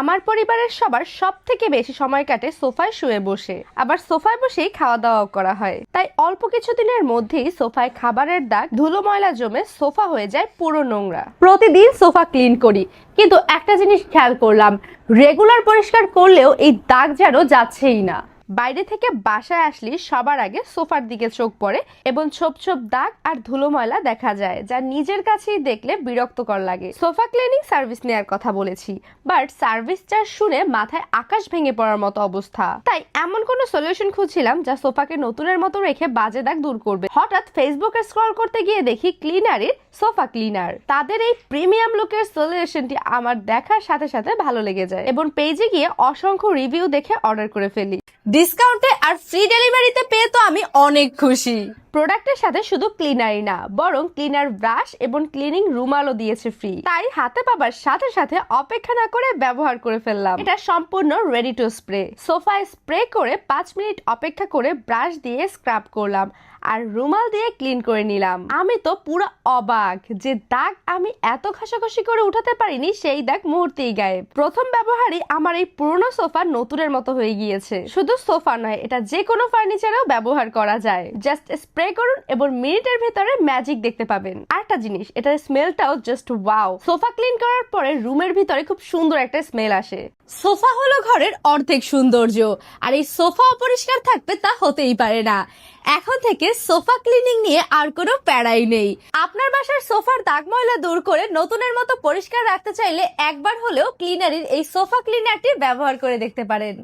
আমার পরিবারের সবার সব থেকে বেশি সময় কাটে সোফায় শুয়ে বসে। আবার সোফায় বসেই খাওয়া দাওয়াও করা হয়। তাই অল্প কিছুদিনের মধ্যেই সোফায় খাবারের দাগ, ধুলো ময়লা জমে সোফা হয়ে যায় পুরো নোংরা। প্রতিদিন সোফা ক্লিন করি। কিন্তু একটা জিনিস খেয়াল করলাম, রেগুলার পরিষ্কার করলেও এই দাগ যেন যাচ্ছেই না। বাইরে থেকে বাসায় আসলে সবার আগে সোফার দিকে চোখ পড়ে এবং ছোপ ছোপ দাগ আর ধুলো ময়লা দেখা যায়, যা নিজের কাছেই দেখলে বিরক্তকর লাগে। সোফা ক্লিনিং সার্ভিস নেওয়ার কথা বলেছি, বাট সার্ভিস চার্জ শুনে মাথায় আকাশ ভেঙে পড়ার মতো অবস্থা। তাই এমন কোনো সলিউশন খুঁজছিলাম যা সোফাকে নতুনের মতো রেখে বাজে দাগ দূর করবে। হঠাৎ ফেসবুকে স্ক্রল করতে গিয়ে দেখি ক্লিনারের সোফা ক্লিনার। তাদের এই প্রিমিয়াম লুকের সলিউশনটি আমার দেখার সাথে সাথে ভালো লেগে যায় এবং পেজে গিয়ে অসংখ্য রিভিউ দেখে অর্ডার করে ফেলি। ডিসকাউন্টে আর ফ্রি ডেলিভারিতে পেয়ে তো আমি অনেক খুশি। প্রোডাক্টের সাথে শুধু ক্লিনারই না, বরং ক্লিনার ব্রাশ এবং ক্লিনিং রুমালও দিয়েছে ফ্রি তাই হাতে পাবার সাথে সাথে অপেক্ষা না করে ব্যবহার করে ফেললাম। এটা সম্পূর্ণ রেডি টু স্প্রে সোফায় স্প্রে করে পাঁচ মিনিট অপেক্ষা করে ব্রাশ দিয়ে স্ক্রাব করলাম। আর রুমাল দিয়ে ক্লিন করে নিলাম। আমি তো পুরো অবাক যে দাগ আমি এত ঘষাঘষি করে উঠাতে পারিনি সেই দাগ মুহূর্তেই গায়ে প্রথম ব্যবহারই আমার এই পুরনো সোফা নতুনের মতো হয়ে গিয়েছে। শুধু সোফা নয়, এটা যে কোনো ফার্নিচারেও ব্যবহার করা যায়। জাস্ট স্প্রে করুন এবং মিনিটের ভেতরে ম্যাজিক দেখতে পাবেন। আরেকটা জিনিস, এটার স্মেলটাও জাস্ট ওয়াও। সোফা ক্লিন করার পরে রুমের ভিতরে খুব সুন্দর একটা স্মেল আসে। সোফা হলো ঘরের অর্ধেক সৌন্দর্য, আর এই সোফা অপরিষ্কার থাকবে তা হতেই পারে না। এখন থেকে সোফা ক্লিনিং নিয়ে আর কোনো প্যারাই নেই। আপনার বাসার সোফার দাগ ময়লা দূর করে নতুনের মতো পরিষ্কার রাখতে চাইলে একবার হলেও ক্লিনারির এই সোফা ক্লিনারটি ব্যবহার করে দেখতে পারেন।